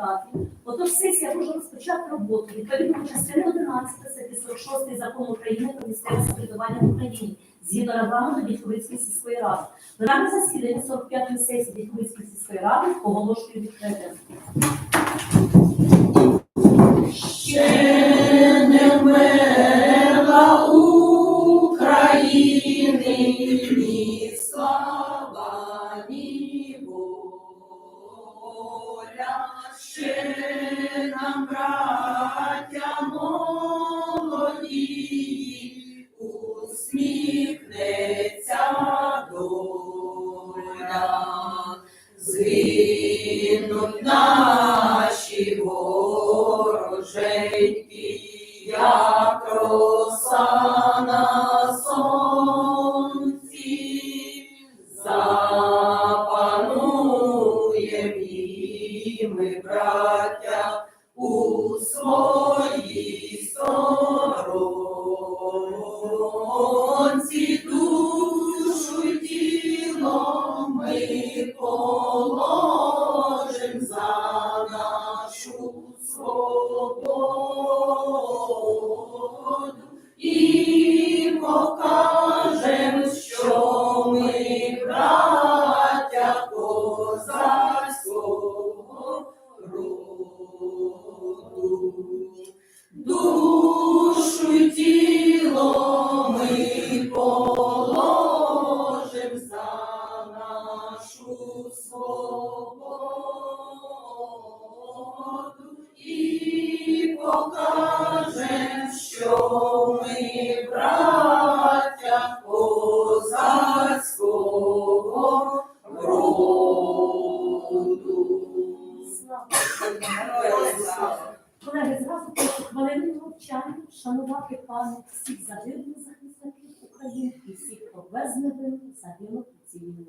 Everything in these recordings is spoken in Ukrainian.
депутатів. Отож, сесія може розпочати роботу відповідно до частини 11 статті 46 закону України про місцеве самоврядування в Україні згідно регламенту Дідьковицької сільської ради. Пленарне засідання 45-ї сесії Дідьковицької сільської ради оголошую відкритим. Наші вороженьки, як роса на сонці, війні.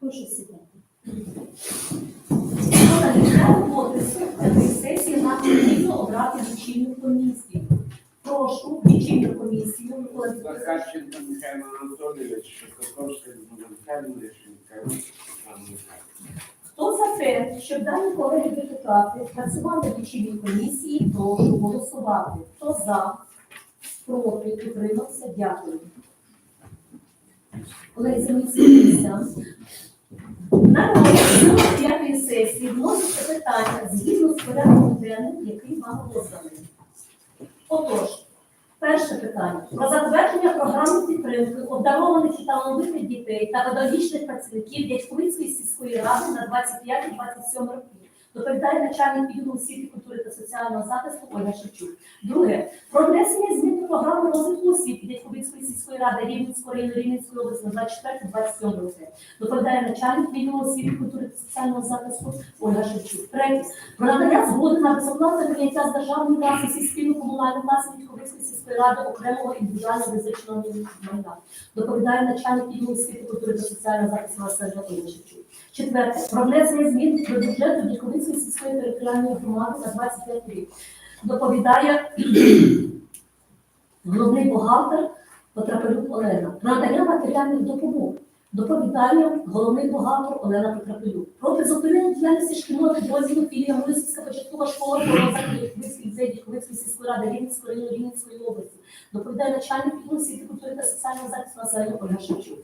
Прошу сідати. Колеги, для роботи сьогодні сесії нам потрібно обрати лічильну комісію. Прошу лічильну комісію Микола Вікторович. Захарченко Михайло Анатолійович, Шостаковська Михайло Лещенко. Хто за те, щоб дані колеги депутати працювали в лічильній комісії, прошу голосувати. Хто за, проти, утримався, дякую. Колеги, заміцнююся. На розгляд п'ятої сесії вноситься питання згідно з порядком денним, який вам розданий. Отож, перше питання про затвердження програми підтримки обдарованих і талановитих дітей та педагогічних працівників Дядьковицької сільської ради на 25-27 роки. Доповідає начальник відділу освіти, культури та соціального захисту Ольга Шевчук. Друге, про внесення змін до програми розвитку освіти Дядьковицької сільської ради Рівненського району Рівненської області на 24-27 роки. Доповідає начальник відділу освіти, культури та соціального захисту Ольга Шевчук. Третє, про надання згоди на безоплатне прийняття з державної власності спільно-комунальної власності Дядьковицької сільської ради окремого індивідуального визначеного майна. Доповідає начальник відділу освіти, культури та соціального захисту Василь Шевчук. Четверте, про внесення змін до бюджету Дідковицької сільської територіальної громади на 25 рік. Доповідає головний бухгалтер Потрапелюк Олена. Про надання матеріальних допомог. Доповідає головний бухгалтер Олена Потрапелюк. Про призупинення діяльності шкільного підрозділу філія Мурисівська початкова школа Дідковицької сільської ради Рівненської району Рівненської області. Доповідає начальник освіти, культури та соціального захисту населення Ольга Шевчук.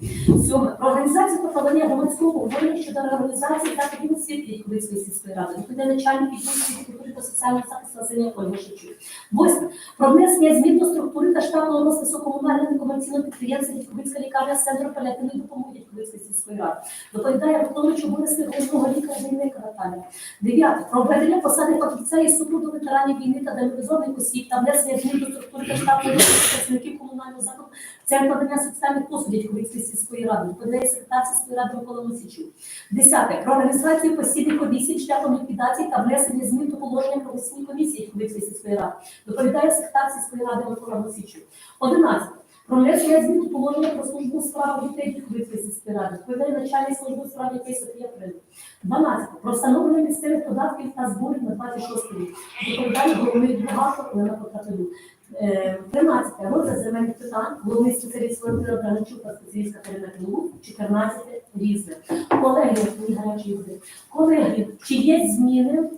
Сьоме. Про організацію та проведення громадського обговорення щодо реорганізації закладів освіти Дідковицької сільської ради. Доповідає начальник освіти, культури та соціального захисту населення Ольга Шевчук. Восьме. Про внесення змін до структури та штатного розпису комунального некомерційного підприємства Дідковицька лікарня з центру паліативної допомоги Дідковицької сільської ради. Доповідає виконуючий обов'язки головного лікаря Дейнека Наталя. Дев'яте. Про введення посади фахівця із супроводу ветеранів війни та демобілізованих осіб та внесення змін до структури та штатного працівників комунального закладу Центр надання соціальних послуг Дідковицької сільської ради. Доповідає секретар сільської ради Микола Мосічук. Десяте. Про організацію постійних комісій шляхом ліквідації та внесення змін до положення про постійні комісії Дідковицької сільської ради. Доповідає секретар сільської ради Микола Мосічук. Одинадцяте. Про внесення змін до положення про службу у справах дітей Діховицької сільської ради. Відповідає начальник служби у справах дітей Софія Прилук. 12. Про встановлення місцевих податків та зборів на 26 рік. Доповідає головний бухгалтер Олена Потапелюк. Е, 13. Розгляд земельних питань. Головний спеціаліст Валентина Драничук та спеціалістка Карина Кілук. 14. Різне. Колеги, гарячі люди. Колеги, чи є зміни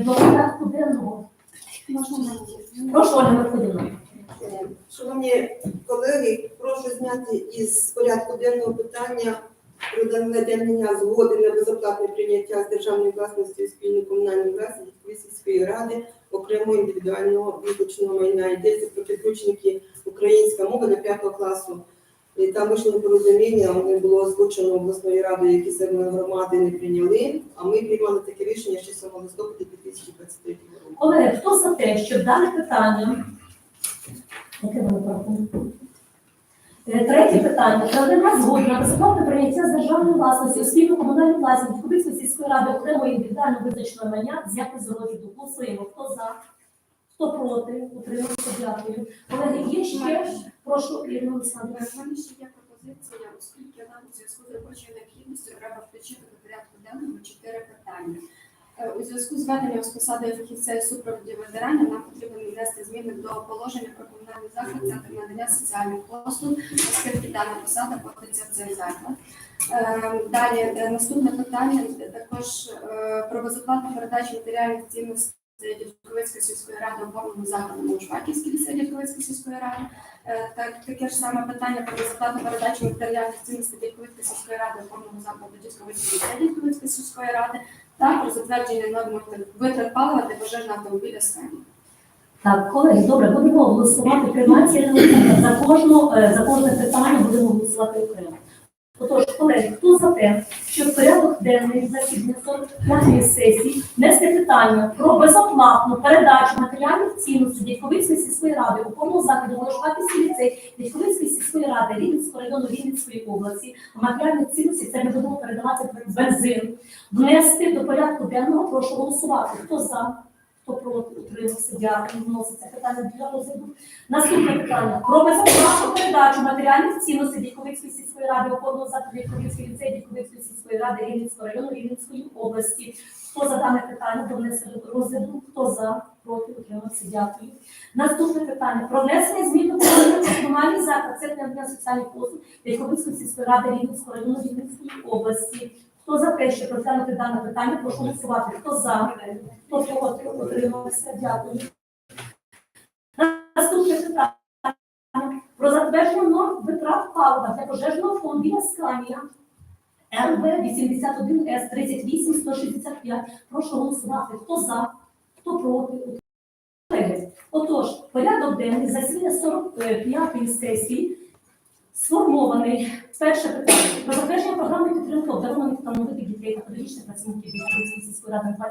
до порядку денного? Прошу, Ольга. Е, Шановні колеги, прошу зняти із порядку денного питання про надання згоди на безоплатне прийняття з державної власності у спільну комунальну власність сільської ради окремо індивідуального визначеного майна. Йдеться про підручники українська мова до 5 класу. І там вийшло порозуміння, не було озвучено обласною радою, які земельні громади не прийняли. А ми приймали таке рішення ще 7 листопада 2023 року. Олег, хто за те, щоб дане питання? Яке воно порахунку? Е, Третє питання. Про надання згоди на безоплатне прийняття з державної власності у спільну комунальну власність Кубицької сільської ради окремої індивідуально визначеного майна взяти з розгляду. Голосуємо. Хто за? Хто проти? Утримався. Дякую. Колеги, є ще? Прошу, Ірина Олександрівна. У мене ще є пропозиція, оскільки нам у зв'язку з робочою необхідністю треба включити до порядку денного чотири питання. Е, У зв'язку з введенням з посадою фахівця і супроводі ветеранів нам потрібно внести зміни до положення про комунальний заклад центр надання соціальних послуг, оскільки дана посада платиться в цей заклад. Е, Далі е, наступне питання е, також про безоплатну передачу матеріальних цінностей Дідковицької сільської ради опорному закладу у Жваківській ліцеї Дідковицької сільської ради. Так, таке ж саме питання про безоплатну передачу матеріальних цінностей Дідковицької сільської ради опорному закладу Дідковицької ліцеї Дідковицької сільської ради та про затвердження норм витрат палива для пожежного автомобіля «Скані». Так, колеги, добре, будемо голосувати кремація за кожну е, за кожне питання будемо голосувати окремо. Отож, колеги, хто за те, що в порядок денний засідання 45-ї сесії внести питання про безоплатну передачу матеріальних цінностей Дядьковицької сільської ради у повному закладі Волошкатівський ліцей Дядьковицької сільської ради Рівненського району Рівненської області, а матеріальних цінностей це ми будемо передавати бензин. Внести до порядку денного, прошу голосувати. Хто за? Хто проти утримався, дякую, вноситься питання для розгляду. Наступне питання про безоплатну передачу матеріальних цінностей Дідковицької сільської ради опорного закладу Дідковицької ліцеї Дідковицької сільської ради Рівненського району Рівненської області. Хто за дане питання до внесення розгляду? Хто за? Проти утримався, дякую. Наступне питання про внесення змін до комунальний заклад це надання соціальних послуг Дідковицької сільської ради Рівненського району Рівненської області. Хто за те, щоб розглянути дане питання, прошу голосувати. Хто за? Хто проти? Утримався, дякую. Наступне питання про затвердження норм витрат палива для пожежного автомобіля Сканія РБ 81 С 38 165. Прошу голосувати. Хто за? Хто проти? Отож, порядок денний засідання 45-ї сесії сформований. Перше питання про затвердження програми підтримки обдарованих та нових дітей та педагогічних працівників Дякуївської сільської ради на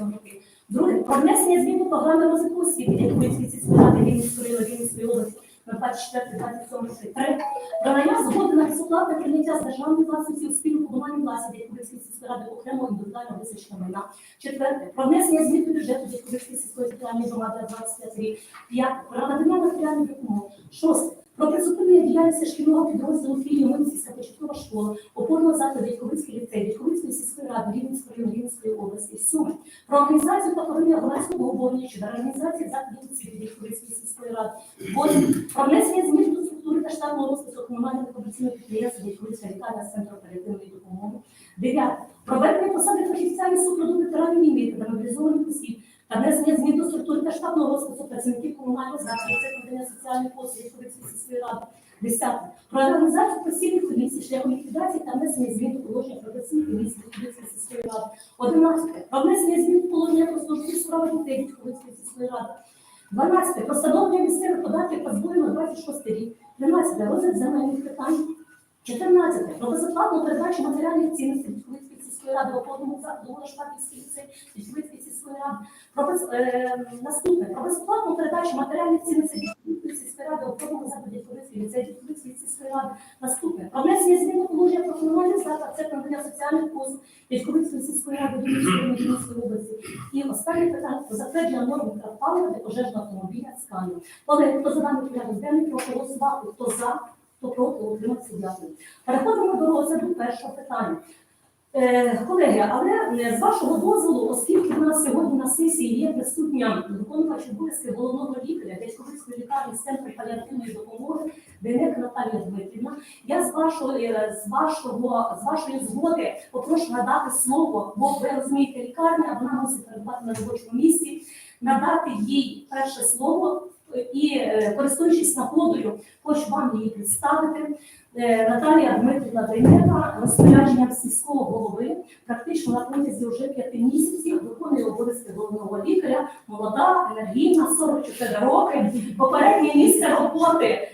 25-27 роки. Друге, про внесення змін до програми розвитку освіти Дякуївської сільської ради Рівненської району Рівненської області на 24-27 роки. Третє, про надання згоди на безоплатне прийняття з державної власності у спільну комунальну власність Дякуївської сільської ради окремо індивідуально визначеного майна. Четверте, про внесення змін до бюджету Дякуївської сільської територіальної громади на 25 рік. П'яте, про надання матеріальної допомоги. Шосте, про призупинення діяльності шкільного підрозділу філії Мунцівська початкова школа, опорного закладу Дядьковицький ліцей, Дядьковицької сільської ради Рівненської району Рівненської області. Сьоме, про організацію та проведення громадського обговорення щодо організації закладів освіти Дядьковицької сільської ради. Восьме, про внесення змін до структури та штатного розпису комунального комерційного підприємства Дядьковицька лікарня центру оперативної допомоги. Дев'яте, проведення посади фахівця і супроводу ветеранів війни та мобілізованих осіб та внесення змін до структури та штатного розпису працівників комунального закладу це надання соціальних послуг сільської ради. Десяте. Про організацію постійних комісій шляхом ліквідації та внесення змін до положення про постійні комісії сільської ради. Одинадцяте. Про внесення змін до положення про службу у справах дітей Дядьковицької сільської ради. 12. Про встановлення місцевих податків та на 26 рік. 13. Розгляд земельних питань. 14. Про безоплатну передачу матеріальних цінностей сільської ради опорному закладу Шпаківський ліцей Дядьковицької сільської ради. Про е, наступне про безоплатну передачу матеріальних цінностей сільської ради окремого закладу Дядьковицької ліцею Дядьковицької сільської ради. Наступне про внесення змін до положення про комунальний заклад це надання соціальних послуг від Дядьковицької сільської ради Рівненської Рівненської області. І останнє питання про затвердження норм палива для пожежного автомобіля «Сканія». Колеги, хто за даний порядок денний, прошу голосувати. Хто за, хто проти, утримався. Дякую. Переходимо до розгляду першого питання. Е, колеги, але е, з вашого дозволу, оскільки в нас сьогодні на сесії є присутня виконувач обов'язки головного лікаря Дядьковицької лікарні центру паліативної допомоги Денек Наталія Дмитрівна, я з вашого е, з вашого з вашої згоди попрошу надати слово, бо ви розумієте, лікарня вона мусить перебувати на робочому місці, надати їй перше слово і е, користуючись нагодою, хочу вам її представити. Е, Наталія Дмитрівна Дейнева, розпорядженням сільського голови, практично на протязі вже п'яти місяців виконує обов'язки головного лікаря, молода, енергійна, 44 роки. Попереднє місце роботи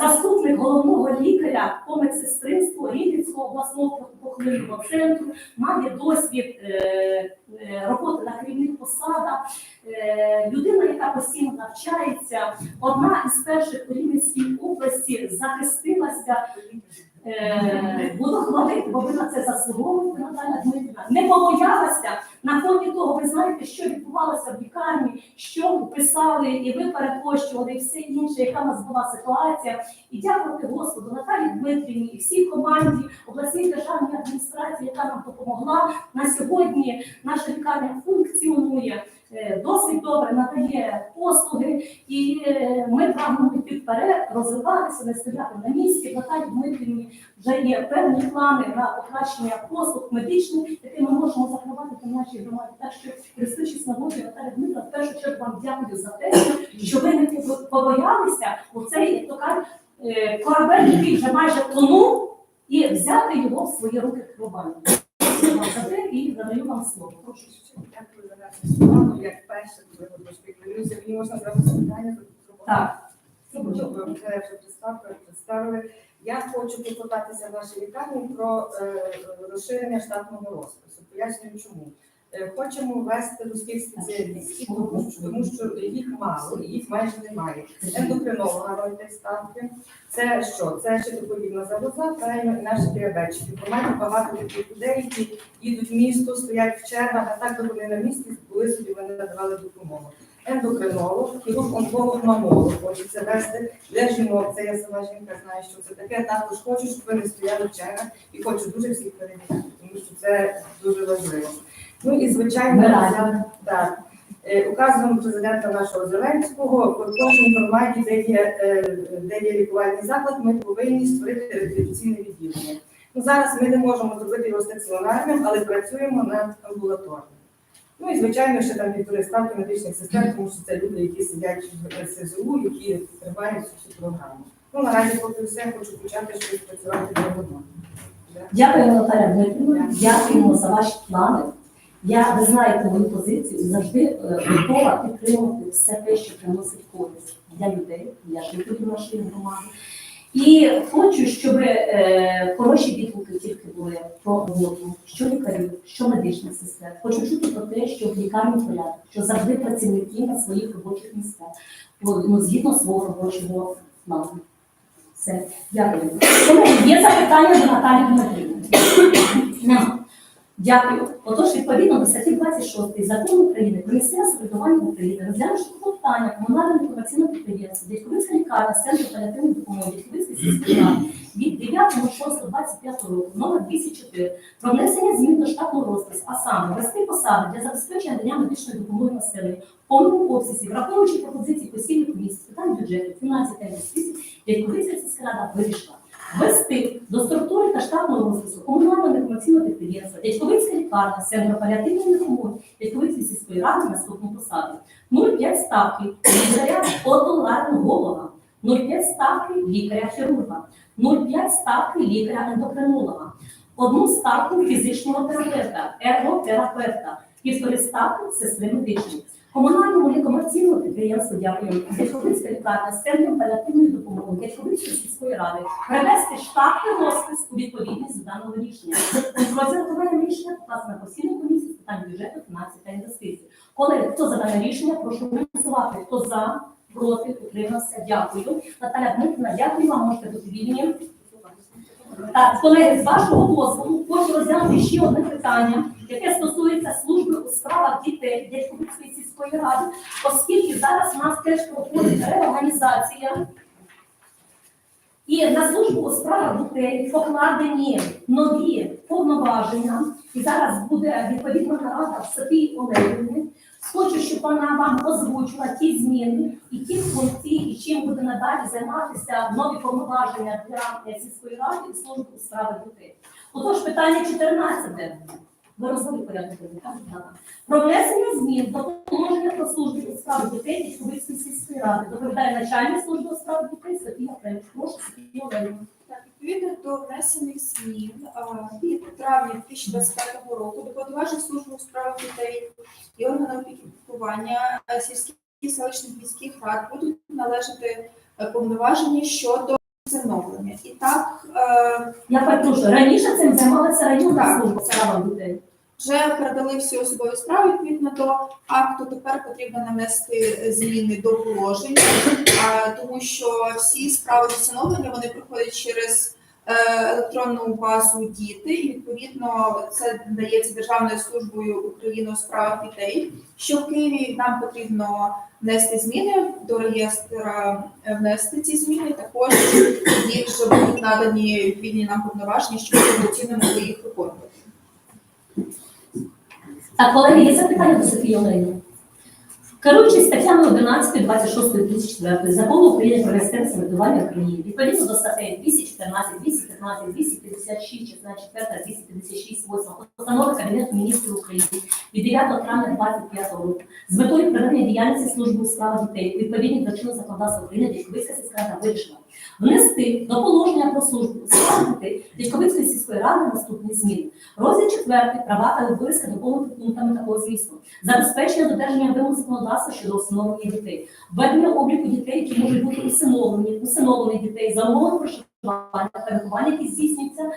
заступник головного лікаря по медсестринству Рівненського обласного похмельного центру, має досвід е, е, роботи на керівних посадах. Е, людина, яка постійно навчається, одна із перших у Рівненській області захистилася. Е, буду хвалити, бо ви на це заслуговуєте, Наталя Дмитрівна. Не побоялася на фоні того, ви знаєте, що відбувалося в лікарні, що писали, і ви перепощували, і все інше, яка в нас була ситуація. І дякувати Господу Наталі Дмитрівні і всій команді обласній державній адміністрації, яка нам допомогла. На сьогодні наша лікарня функціонує. е, Досить добре надає послуги, і е, ми прагнемо йти вперед, розвиватися, не стояти на місці. Наталі Дмитрівні вже є певні плани на покращення послуг медичних, які ми можемо закривати в нашій громаді. Так що, користуючись нагодою, Наталя Дмитрівна, в першу чергу вам дякую за те, що ви не побоялися у цей, як то кажуть, е, корабель, який вже майже тонув, і взяти його в свої руки глобально. За те і надаю вам слово. Прошу. Дякую за вашу справу. Як перше, коли ви трошки мені можна зразу запитання? Так. Я хочу попитатися в вашій лікарні про е, розширення штатного розпису. Пояснюю, чому. Е, Хочемо ввести руських спеціалістів, тому що, їх мало, їх майже немає. Ендокринолога роль ставки. Це що? Це щитоподібна залоза, правильно, і наші діабетики. Бо маємо багато таких людей, які їдуть в місто, стоять в чергах, а так вони на місці були собі, вони надавали допомогу. Ендокринолог, хірург онколог мамолог хочеться вести для жінок. Це я сама жінка знаю, що це таке. Також хочу, щоб ви не стояли в чергах і хочу дуже всіх перевіряти, тому що це дуже важливо. Ну і звичайно, Ми раді. так. Е, Указом президента нашого Зеленського в кожній громаді, де є, е, де є лікувальний заклад, ми повинні створити реабілітаційне відділення. Ну, зараз ми не можемо зробити його стаціонарним, але працюємо над амбулаторним. Ну і звичайно, ще там півтори ставки медичних сестер, тому що це люди, які сидять в СЗУ, які тримають цю програму. Ну наразі поки все хочу почати щось працювати для одного. Дякую, Наталя Дмитрівна. Дякуємо за ваші плани. Я, ви знаєте мою позицію, завжди е, готова підтримувати все те, що приносить користь для людей, для жителів нашої громади. І хочу, щоб е, хороші відгуки тільки були про роботу, що лікарів, що медичних сестер. Хочу чути про те, що в лікарні порядок, що завжди працівники на своїх робочих місцях, ну, згідно свого робочого плану. Все, дякую. Є запитання до Наталі Дмитрівни? Дякую. Отож, відповідно до статті 26 закону України про місцеве самоврядування в Україні, розглянувши питання комунального інформаційного підприємства Дядьковицька лікарня центру паліативної допомоги Дядьковицької сільської ради від 9.06.25 року номер 204 про внесення змін до штатного розпису, а саме вести посади для забезпечення надання медичної допомоги населенню в повному обсязі, враховуючи пропозиції постійної комісії питань бюджету, фінансів та інвестицій, Дядьковицька сільська рада вирішила ввести до структури та штатного розпису комунального інформаційного підприємства Дядьковицька лікарня, центру паліативної допомоги Дядьковицької сільської ради наступну посаду. 0,5 ставки лікаря отоларинголога, 0,5 ставки лікаря-хірурга, 0,5 ставки лікаря-ендокринолога, одну ставку фізичного терапевта, ерготерапевта, півтори ставки сестри медичної. Комунальному некомерційному підприємству дякую. Дядьковицька лікарня з центром паліативної допомоги Дядьковицької сільської ради привести штатний розпис у відповідність до даного рішення. Розраховане рішення показано постійну комісію з питань бюджету, фінансів та інвестицій. Колеги, хто за дане рішення, прошу голосувати. Хто за, проти, утримався. Дякую. Наталя Дмитрівна, дякую вам. Можете бути вільні. Так, колеги, з вашого дозволу хочу розглянути ще одне питання, яке стосується служби у справах дітей Дядьковицької сільської ради, оскільки зараз у нас теж проходить реорганізація. І на службу у справах дітей покладені нові повноваження, і зараз буде відповідна нарада в Софії Олегівни. Хочу, щоб вона вам озвучила ті зміни і ті функції, і чим буде надалі займатися нові повноваження для сільської ради і служби у справах дітей. Отож, питання 14. Ви розвели порядок денний, так? Про внесення змін до положення про службу у справах дітей Дідковицької сільської ради. Доповідає начальник служби у справах дітей Софія Френч. Прошу Софія Олегівна. Так, відповідно до внесених змін від травня 2025 року до повноважень служби у справах дітей і органів опікування е, сільських і селищних міських рад будуть належати е, повноваження щодо встановлення. І так е, Я перепрошую, раніше цим займалася районна служба у справах дітей. Вже передали всі особові справи відповідно до акту. Тепер потрібно нанести зміни до положень, а, тому що всі справи встановлення вони проходять через е, електронну базу діти, і відповідно це дається Державною службою України у справах дітей. Що в Києві нам потрібно внести зміни до реєстра, е, внести ці зміни. Також їх вже будуть надані відповідні нам повноваження, щоб ми могли їх виконувати. Так, колеги, є запитання до Софії Олегівни? Керуючись статтями 11, 26, 2004 закону України про місцеве самоврядування в Україні, відповідно до статей 214, 215, 256, частина 4, 256, 8 постанови Кабінету міністрів України від 9 травня 25 року з метою проведення діяльності служби у справах дітей відповідні до чинного законодавства України Дядьковицька сільська рада вирішила внести до положення про службу справах Дядьковицької сільської ради наступні зміни. Розділ 4 права та обов'язки доповнити пунктами такого змісту забезпечення додержання вимог законодавства щодо усиновлення дітей, введення обліку дітей, які можуть бути усиновлені, усиновлених дітей за умови проживання та виховання, які здійснюються.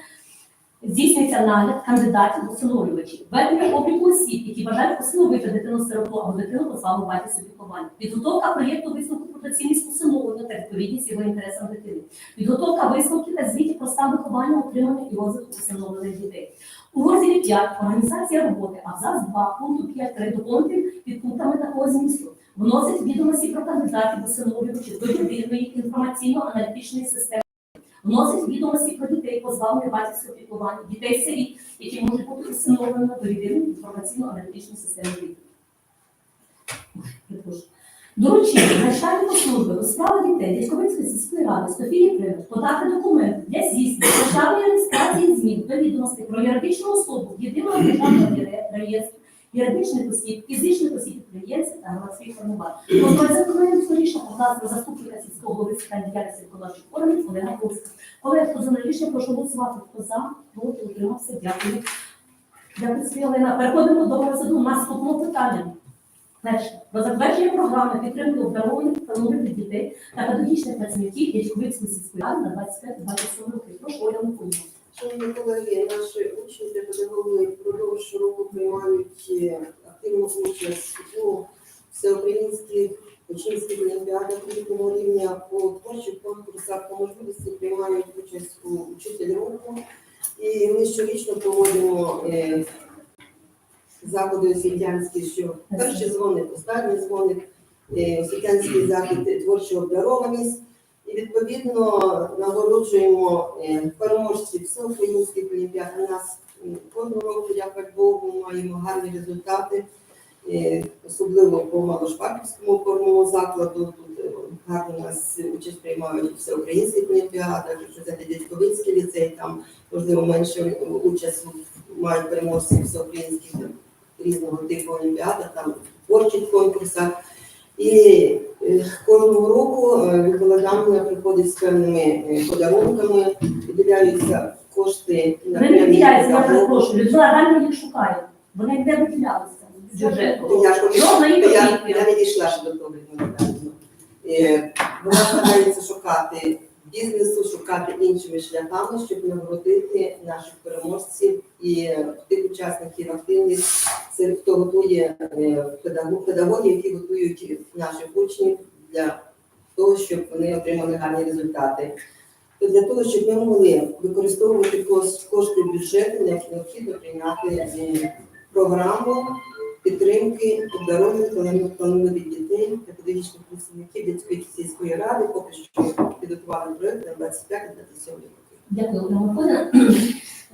Здійснюється нагляд кандидатів усиновлювачів, введення обліку осіб, які бажають усиновити дитину сироту або дитину позбавлену батьківського піклування, підготовка проєкту висновку про доцільність усиновлення та відповідність його інтересам дитини, підготовка висновків та звітів про стан виховання, утримання і розвитку усиновлених дітей. У розділі 5 організація роботи абзац 2 пункту 5 доповнити під пунктами такого змісту. Вносить відомості про кандидатів усиновлювачів до єдиної інформаційно-аналітичної системи. Вносить відомості про дітей, позбавлених батьківського піклування, дітей сиріт, які можуть бути усиновлені до єдиної інформаційно-аналітичної системи. Доручити начальнику служби у справах дітей Дядьковицької сільської ради Софії Кривич подати документ для здійснення державної реєстрації змін до відомостей про юридичну особу єдиного державного реєстру юридичних осіб, фізичних осіб підприємців та громадських формувань. Контрользаконою скоріше показує заступника сільського голови з питань діяльності виконавчих органів Олега Ковська. Колеги, хто за рішення, прошу голосувати. Хто за, проти, утримався. Дякую. Дякую, Олена. Переходимо до розгляду наступного питання. Перше. Про затвердження програми підтримки обдарованих та талановитих дітей та педагогічних працівників Дядьковицької сільської ради на 25-27 роки. Прошу Оля Миколаївна. Шановні колеги, наші учні та педагоги впродовж року приймають е, активну участь у всеукраїнських учнівських олімпіадах різного рівня по творчих конкурсах, по можливості приймають участь у учитель року. І ми щорічно проводимо е, заходи освітянські, що перший дзвоник, останній дзвоник, е, освітянський захід творча обдарованість. І відповідно нагороджуємо е, переможців всеукраїнських олімпіад. У нас кожного року, дякувати Богу, маємо гарні результати, е, особливо по Малошпаківському опорному закладу. Тут е, гарно нас участь приймають всеукраїнських олімпіадах, якщо взяти Дядьковицький ліцей, там можливо менше участь мають переможці всеукраїнських різного типу олімпіадах, там творчих конкурсах. І е, кожного року е, викладання приходить з певними е, подарунками, виділяються кошти на Вони не виділяються, я перепрошую. Людмила реально їх шукає. Вони не виділялися. бюджету. Я ж хочу- Жодної я, я не дійшла ще до того. Вона старається шукати бізнесу, шукати іншими шляхами, щоб нагородити наших переможців і е, тих учасників активних, серед хто готує е, педагог- педагогів, які готують наших учнів для того, щоб вони отримали гарні результати. То для того, щоб ми могли використовувати кошти бюджету, необхідно прийняти е, програму підтримки обдарованих талановитих дітей педагогічних працівників дитячої сільської ради, поки що підготували проєкт на 25-27 роки. Дякую, Олена.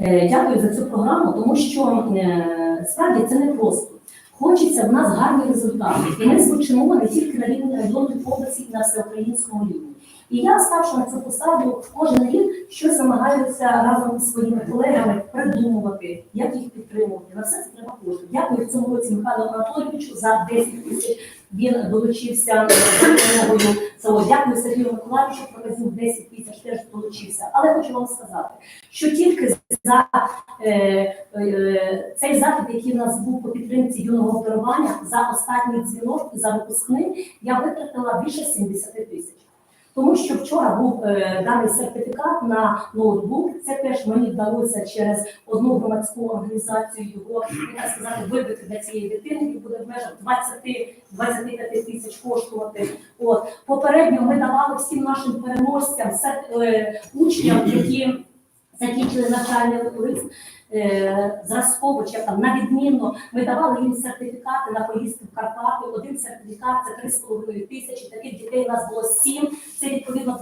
Е, Дякую за цю програму, тому що е, справді це не просто. Хочеться в нас гарні результати. І ми звучимо не тільки на рівні області, на всеукраїнському рівні. І я, ставши на цю посаду, кожен рік щось намагаюся разом зі своїми колегами придумувати, як їх підтримувати. На все це треба кошти. Дякую в цьому році Михайлу Анатолійовичу за 10 тисяч. Він долучився допомогою. Це дякую Сергію Миколаївичу, провезів 10 тисяч, теж долучився. Але хочу вам сказати, що тільки за е, е, цей захід, який в нас був по підтримці юного оперування, за останній дзвінок і за випускний, я витратила більше 70 тисяч. Тому що вчора був е, даний сертифікат на ноутбук. Це теж мені вдалося через одну громадську організацію його так сказати вибити для цієї дитини, який буде в межах 20-25 тисяч коштувати. От попередньо ми давали всім нашим переможцям, сер- е, учням, які закінчили навчальний лист. Е, Зразково чи там на відмінно ми давали їм сертифікати на поїздки в Карпати. Один сертифікат це 3,5 тисячі. Таких дітей у нас було 7, це відповідно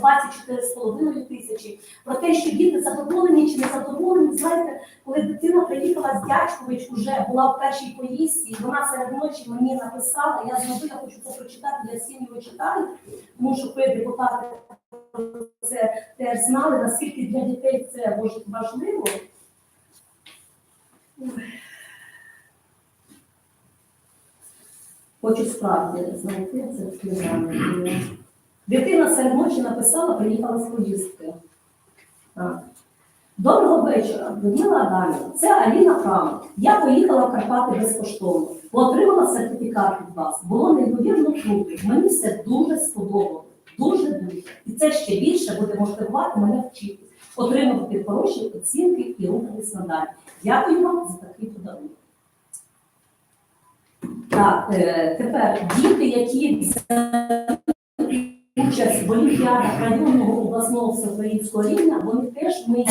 24,5 тисячі. Про те, що діти задоволені чи не задоволені, знаєте, коли дитина приїхала з Дячкович, уже була в першій поїздці, і вона серед ночі мені написала, я я хочу це прочитати, я всім його читаю, тому що ви депутати це теж знали, наскільки для дітей це важ- важливо. Хочу справді знайти це книгами. Дитина серед ночі написала, приїхала з поїздки. Доброго вечора, Людмила Адамівна. Це Аліна Храм. Я поїхала в Карпати безкоштовно. Отримала сертифікат від вас. Було неймовірно круто. Мені все дуже сподобалось. Дуже дуже. І це ще більше буде мотивувати мене вчитись, отримувати хороші оцінки і рухатись надалі. Дякую вам за такий подарунок. Так, е, тепер діти, які участь в олімпіадах районного обласного всеукраїнського рівня, вони теж ми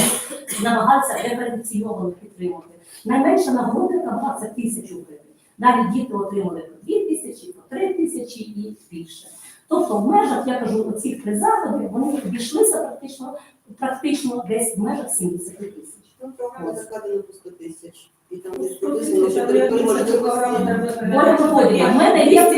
намагалися диференційовано підтримувати. Найменша нагорода була це тисячу гривень. Навіть діти отримали по дві тисячі, по три тисячі і більше. Тобто в межах, я кажу, оцих три заходи вони обійшлися практично, практично десь в межах 70 тисяч. Ну, програма закладена по 100 тисяч. І там десь 100 тисяч, що але я директор думаю, може в мене є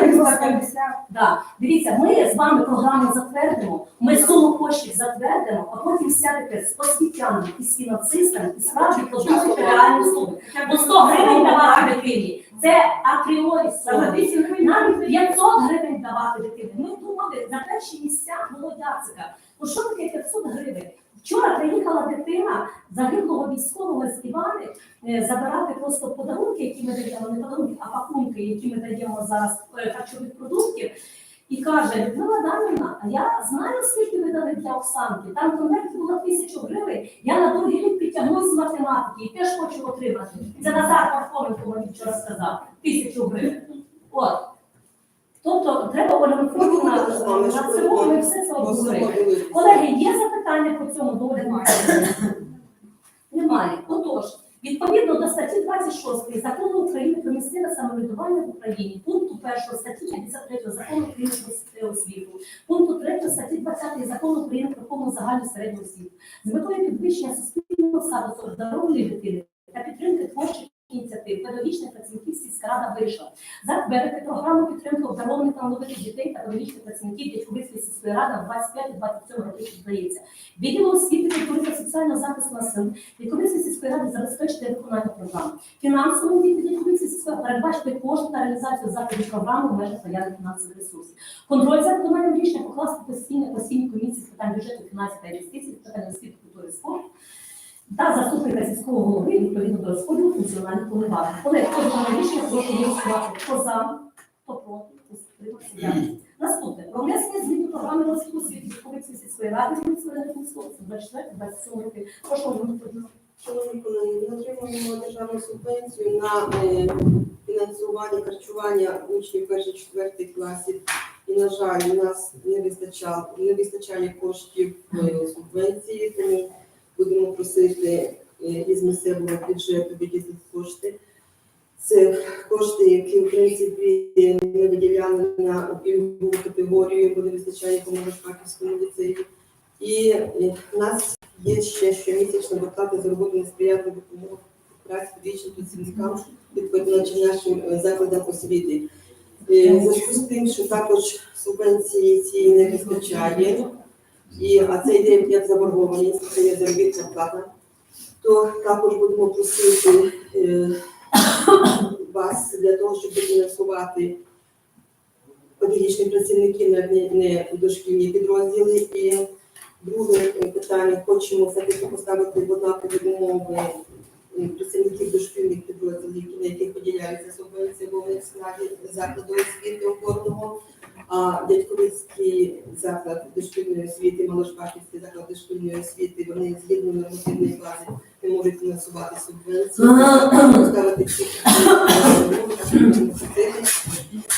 350. Да. Дивіться, ми з вами програму затвердимо, ми суму коштів затвердимо, а потім сядете з освітянами і з фінансистами і справді подумайте реальну суму. Бо 100 гривень давати дитині це апріорі сума. 200 гривень. Навіть 500 гривень давати дитині. Ми думали за перші місця Молодяцика. Ну що таке 500 гривень? Вчора приїхала дитина загиблого військового з Івани е, забирати просто подарунки, які ми даємо, не подарунки, а пакунки, які ми даємо зараз е, харчових продуктів. І каже, Людмила Данівна, а я знаю, скільки ви дали для Оксанки. Там в конверті було тисячу гривень. Я на другий рік підтягнусь з математики і теж хочу отримати. Це Назар Пархоменко мені вчора сказав. Тисячу гривень. От. Тобто треба вами, на щоб цьому ми все це подивитися. Колеги, є запитання по цьому до Олі Миколаївни? Немає. Отож, відповідно до статті 26 закону України про місцеве самоврядування в Україні, пункту 1 статті 53 закону України про освіту, пункту 3 статті 20 закону України про повну загальну середню освіту, з метою підвищення суспільного статусу здорової дитини та підтримки творчих ініціатив педагогічних працівників сільська рада вирішила затвердити програму підтримки обдарованих талановитих дітей та педагогічних працівників Дячковицької сільської ради в 25-27 років, здається. Відділу освіти, культури та соціального захисту населення Дячковицької сільської ради забезпечити виконання програми. Фінансово відділ Дячковицької сільської передбачити кошти на реалізацію заходів програми в межах наявних фінансових ресурсів. Контроль за виконанням рішення покласти постійні постійні комісії з питань бюджету, фінансів та з питань освіти, культури спорту. Та заступника сільського голови відповідно до розподілу функціональних повноважень. Колеги, хто за рішення, прошу голосувати. Хто за, хто проти, утримався. Дякую. Наступне. Про внесення змін до програми розвитку освіти Житомирської сільської ради Житомирської ради 24-27 роки. Прошу голосувати. Шановні колеги, ми отримуємо державну субвенцію на е, фінансування харчування учнів перших четвертих класів. І, на жаль, у нас не вистачає, не вистачає коштів е, субвенції, тому будемо просити е, із місцевого бюджету виділити кошти. Це кошти, які в принципі ми виділяли на пільгову категорію, бо не вистачає по Шпаківському ліцеї. І е, в нас Є ще щомісячна доплата за роботу несприятливу допомогу праці педагогічним працівникам відповідно нашим е, закладам освіти. Зв'язку з тим, що також субвенції цієї не вистачає, і, а це йде як заборгованість, це є заробітна плата, то також будемо просити е, вас для того, щоб фінансувати педагогічні працівники на не, дошкільні підрозділи. І Друге питання хочемо все-таки поставити в однакові умови працівників дошкільних підрозділів, на яких поділяється субвенція, бо вони закладу освіти опорного, а дядьковицький заклад дошкільної освіти, малошпаківський заклад дошкільної освіти, вони згідно нормативної бази не можуть фінансувати субвенції. Поставити ці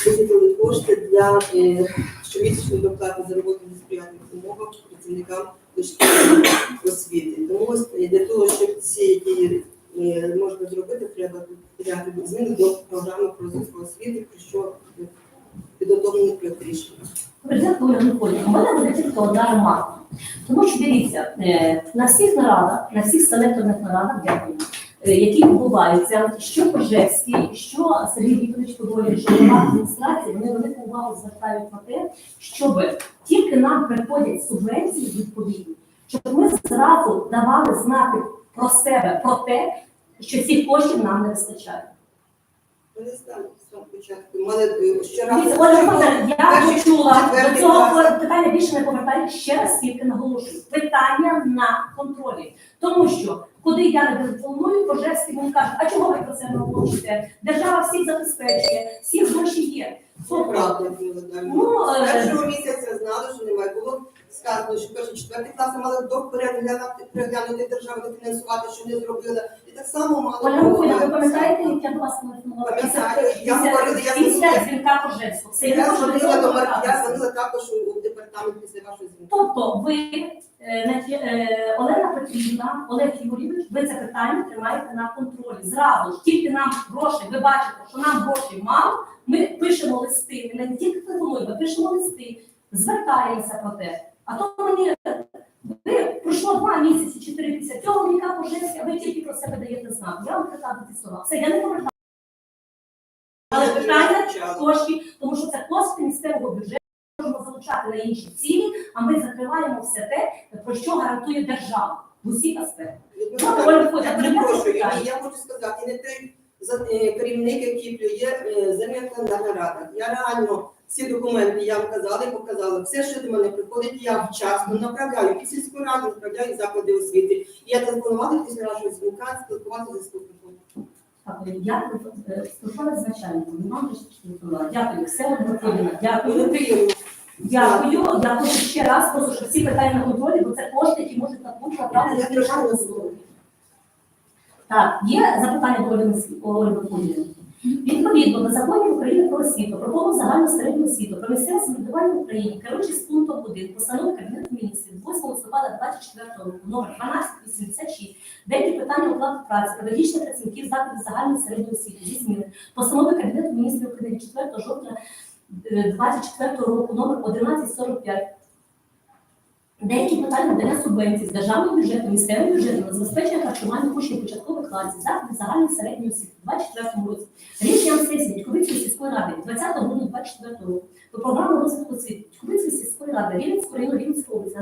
виділили кошти для е, щомісячної доплати за роботу в несприятливих умовах працівникам дошкільної освіти. Тому е, для того, щоб ці дії е, можна зробити, треба прийняти зміни до програми про розвитку освіти, про що підготовлений проект рішення. Президент Оля Миколаївна, у мене буде тільки одна ремарка. Тому що дивіться, е, на всіх нарадах, на всіх селекторних нарадах, дякую, е, які відбуваються, що Пожевський, що Сергій Вікторович Подолі, що голова адміністрації, вони велику увагу звертають на те, щоб тільки нам приходять субвенції відповідні, щоб ми зразу давали знати про себе, про те, що цих коштів нам не вистачає. Ми не знаємо з самого початку. Мали е, Миколаївна, я почула до цього питання більше не повертаю. Ще раз тільки наголошую. Питання на контролі. Тому що куди я не телефоную, Пожевський мені каже, а чого ви про це не оголошуєте? Держава всіх забезпечує, всіх гроші є. Правда, Дамівна. Ну, З е, першого місяця знали, що немає. Було сказано, що перші четверті класи мали до переглянути, переглянути фінансувати, що не зробила. І так само мали. Оля ви пам'ятаєте, як я до вас телефонувала? Пам'ятаю, я говорила, я Після дзвонила. дзвінка Пожевського. Це Я не можу дзвонила до Мар... я дзвонила також у департамент після вашої дзвінки. Тобто ви, Олена Петрівна, Олег Юрійович, ви це питання тримаєте на контролі. Зразу ж тільки нам грошей, ви бачите, що нам грошей мало, ми пишемо листи, ми не тільки телефонуємо, ми пишемо листи, звертаємося про те. А то мені ви пройшло два місяці, чотири після цього мені пожежки, ви тільки про себе даєте знак. Я вам прикладу слова. Все, я не повертаю. Але питання коштів, тому що це кошти місцевого бюджету, можемо залучати на інші цілі, а ми закриваємо все те, про що гарантує держава в усіх аспектах. Ну, Я хочу сказати, не той е, керівник, який плює е, на нарадах. Я реально всі документи я вам казала і показала. Все, що до мене приходить, я вчасно направляю і сільську раду, направляю і заклади освіти. І я телефонувала після нашого дзвінка, спілкуватися з заступником. Я е, спілкувалася з начальником, вам ж телефонувала. Дякую, все Ольга дякую. Дякую. Я хочу ще раз, просто щоб всі питання контролі, бо це кошти, які можуть бути направлені на державну. Так, є запитання до Олі Миколаївни. Відповідно до законів України про освіту, про повну загальну середню освіту, про місцеве самоврядування в Україні, керуючись пунктом 1 постанови Кабінету міністрів 8 листопада 24 року, номер 1286, деякі питання оплати праці педагогічних працівників закладів загальної середньої освіти зі зміни постанови Кабінету міністрів України 4 жовтня 24 року, номер 1145, Деякі питання надання субвенцій з державного бюджету, місцевого бюджету на забезпечення харчування учнів початкових класів, закладів загальної середньої освіти у 2024 році. Рішенням сесії Дідьковицької сільської ради 20 грудня 2024 року. До програми розвитку освіти Дідьковицької сільської ради Рівненського району Рівненської області